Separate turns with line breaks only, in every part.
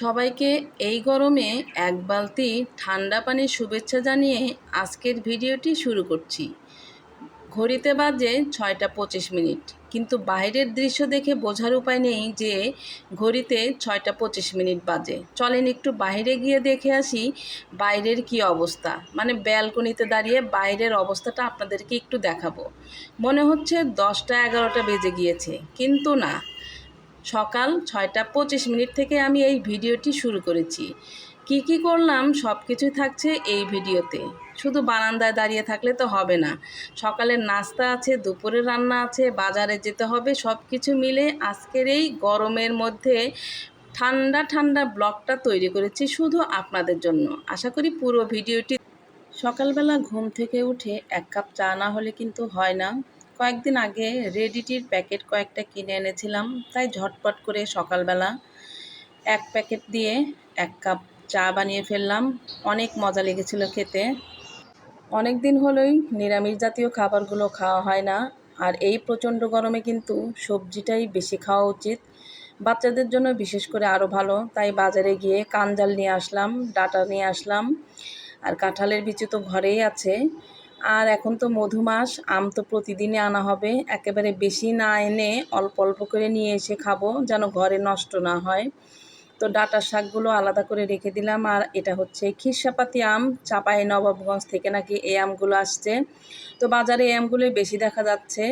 সবাইকে এই গরমে এক বালতি ঠান্ডা পানির শুভেচ্ছা জানিয়ে আজকের ভিডিওটি শুরু করছি। ঘড়িতে বাজে ছয়টা পঁচিশ মিনিট, কিন্তু বাইরের দৃশ্য দেখে বোঝার উপায় নেই যে ঘড়িতে ছয়টা পঁচিশ মিনিট বাজে। চলেন একটু বাইরে গিয়ে দেখে আসি বাইরের কি অবস্থা। মানে ব্যালকনিতে দাঁড়িয়ে বাইরের অবস্থাটা আপনাদেরকে একটু দেখাবো। মনে হচ্ছে দশটা এগারোটা বেজে গিয়েছে, কিন্তু না। সকাল ছয়টা পঁচিশ মিনিট থেকে আমি এই ভিডিওটি শুরু করেছি। কি কি করলাম সব কিছুই থাকছে এই ভিডিওতে। শুধু বারান্দায় দাঁড়িয়ে থাকলে তো হবে না। সকালের নাস্তা আছে দুপুরের রান্না আছে, বাজারে যেতে হবে, সব কিছু মিলে আজকের এই গরমের মধ্যে ঠান্ডা ঠান্ডা ব্লগটা তৈরি করেছি শুধু আপনাদের জন্য। আশা করি পুরো ভিডিওটি সকালবেলা ঘুম থেকে উঠে এক কাপ চা না হলে কিন্তু হয় না। কয়েকদিন আগে রেডিটির প্যাকেট কয়েকটা কিনে এনেছিলাম, তাই ঝটপট করে সকালবেলা এক প্যাকেট দিয়ে এক কাপ চা বানিয়ে ফেললাম। অনেক মজা লেগেছিল খেতে। অনেক দিন হলোই নিরামিষ জাতীয় খাবারগুলো খাওয়া হয় না, আর এই প্রচণ্ড গরমে কিন্তু সবজিটাই বেশি খাওয়া উচিত। বাচ্চাদের জন্য বিশেষ করে আরও ভালো, তাই বাজারে গিয়ে কানজাল নিয়ে আসলাম, ডাটা নিয়ে আসলাম, আর কাঁঠালের বিচি তো ঘরেই আছে। আর এখন তো মধুমাস আম তো প্রতিদিনই আনা হবে। একেবারে বেশি না এনে অল্প অল্প করে নিয়ে এসে খাব, যেন ঘরে নষ্ট না হয়। তো ডাটার শাকগুলো আলাদা করে রেখে দিলাম, আর এটা হচ্ছে খিরসাপাতি আম। চাপাই নবাবগঞ্জ থেকে নাকি এই আমগুলো আসছে। তো বাজারে এই আমগুলোই বেশি দেখা যাচ্ছে।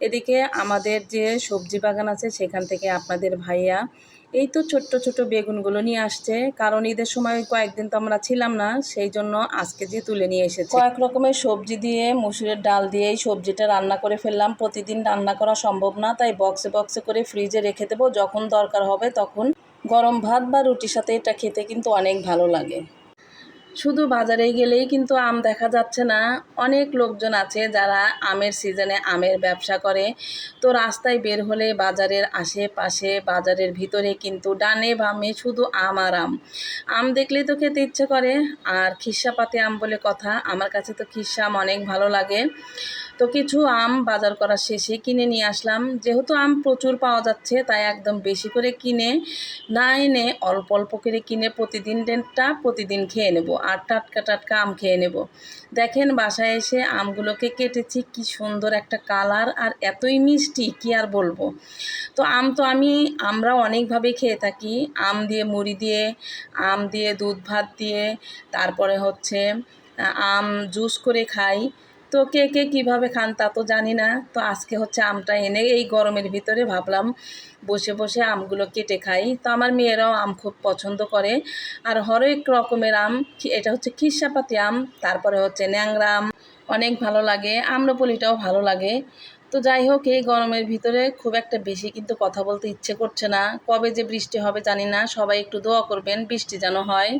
এদিকে আমাদের যে সবজি বাগান আছে, সেখান থেকে আপনাদের ভাইয়া এই তো ছোট্ট ছোট বেগুনগুলো নিয়ে আসছে। কারণ ঈদের সময় কয়েকদিন তো আমরা ছিলাম না, সেই জন্য আজকে যে তুলে নিয়ে এসেছি। কয়েক রকমের সবজি দিয়ে, মুসুরের ডাল দিয়ে এই সবজিটা রান্না করে ফেললাম। প্রতিদিন রান্না করা সম্ভব না, তাই বক্সে বক্সে করে ফ্রিজে রেখে দেবো। যখন দরকার হবে তখন গরম ভাত বা রুটির সাথে এটা খেতে কিন্তু অনেক ভালো লাগে। শুধু বাজারে গেলেই কিন্তু আম দেখা যাচ্ছে না। অনেক লোকজন আছে যারা আমের সিজনে আমের ব্যবসা করে। তো রাস্তায় বের হলে বাজারের আশেপাশে, বাজারের ভিতরে কিন্তু ডানে বামে শুধু আম আর আম। আম দেখলেই তো খেতে ইচ্ছে করে। আর খিসা আম বলে কথা, আমার কাছে তো খিসা আম অনেক ভালো লাগে। তো কিছু আম বাজার করার শেষে কিনে নিয়ে আসলাম। যেহেতু আম প্রচুর পাওয়া যাচ্ছে, তাই একদম বেশি করে কিনে না এনে অল্প অল্প করে কিনে প্রতিদিন ডেনটা প্রতিদিন খেয়ে নেব আর টাটকা টাটকা আম খেয়ে নেব। দেখেন বাসায় এসে আমগুলোকে কেটেছি, কি সুন্দর একটা কালার আর এতই মিষ্টি, কি আর বলব? তো আম তো আমি আমরা অনেকভাবে খেয়ে থাকি। আম দিয়ে মুড়ি দিয়ে, আম দিয়ে দুধ ভাত দিয়ে, তারপরে হচ্ছে আম জুস করে খাই। তো কে কে কীভাবে খান তা তো জানি না। তো আজকে হচ্ছে আমটা এনে এই গরমের ভিতরে ভাবলাম বসে বসে আমগুলো কেটে খাই। তো আমার মেয়েরাও আম খুব পছন্দ করে। আর হরেক রকমের আম এটা হচ্ছে খিসাপাতি আম, তারপরে হচ্ছে ন্যাংরা আম, অনেক ভালো লাগে। আম্রপলিটাও ভালো লাগে। তো যাই হোক, এই গরমের ভিতরে খুব একটা বেশি কিন্তু কথা বলতে ইচ্ছে করছে না। কবে যে বৃষ্টি হবে জানি না, সবাই একটু দোয়া করবেন বৃষ্টি যেন হয়।